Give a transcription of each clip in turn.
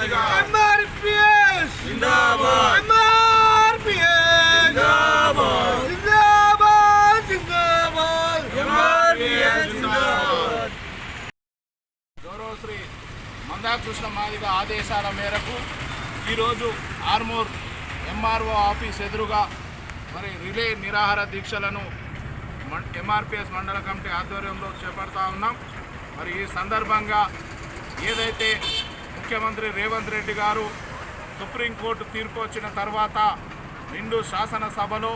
ఎంఆర్పిఎస్ మందాకృష్ణ మాదిగ ఆదేశాల మేరకు ఈరోజు ఆర్మూర్ ఎంఆర్ఓ ఆఫీస్ ఎదురుగా మరి రిలే నిరాహార దీక్షలను ఎంఆర్పిఎస్ మండల కమిటీ ఆధ్వర్యంలో చేపడతా ఉన్నాం. మరి ఈ సందర్భంగా ఏదైతే ముఖ్యమంత్రి రేవంత్ రెడ్డి గారు సుప్రీంకోర్టు తీర్పు వచ్చిన తర్వాత నిండు శాసనసభలో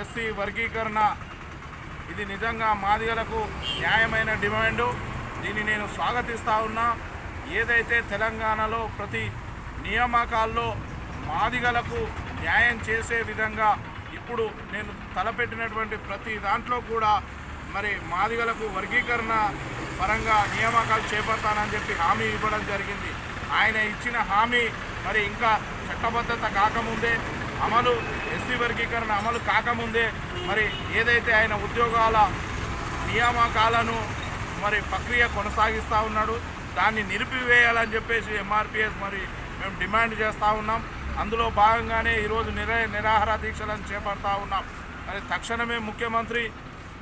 ఎస్సీ వర్గీకరణ. ఇది నిజంగా మాదిగలకు న్యాయమైన డిమాండు. దీన్ని నేను స్వాగతిస్తా ఉన్నా. ఏదైతే తెలంగాణలో ప్రతి నియామకాల్లో మాదిగలకు న్యాయం చేసే విధంగా ఇప్పుడు నేను తలపెట్టినటువంటి ప్రతి దాంట్లో కూడా మరి మాదిగలకు వర్గీకరణ పరంగా నియామకాలు చేపడతానని చెప్పి హామీ ఇవ్వడం జరిగింది. ఆయన ఇచ్చిన హామీ మరి ఇంకా చట్టబద్ధత కాకముందే అమలు ఎస్సీ వర్గీకరణ అమలు కాకముందే మరి ఏదైతే ఆయన ఉద్యోగాల నియామకాలను మరి ప్రక్రియ కొనసాగిస్తూ ఉన్నాడు దాన్ని నిలిపివేయాలని చెప్పేసి ఎంఆర్పిఎస్ మరి మేము డిమాండ్ చేస్తూ ఉన్నాం. అందులో భాగంగానే ఈరోజు నిరా నిరాహార దీక్షలను చేపడతా ఉన్నాం. మరి తక్షణమే ముఖ్యమంత్రి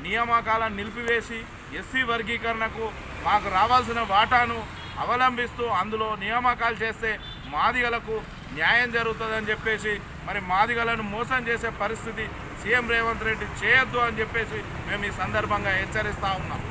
నియామకాలను నిలిపివేసి ఎస్సీ వర్గీకరణకు మాకు రావాల్సిన వాటాను అవలంబిస్తూ అందులో నియామకాలు చేస్తే మాదిగలకు న్యాయం జరుగుతుందని చెప్పేసి మరి మాదిగలను మోసం చేసే పరిస్థితి సీఎం రేవంత్ రెడ్డి చేయొద్దు అని చెప్పేసి మేము ఈ సందర్భంగా హెచ్చరిస్తూ ఉన్నాం.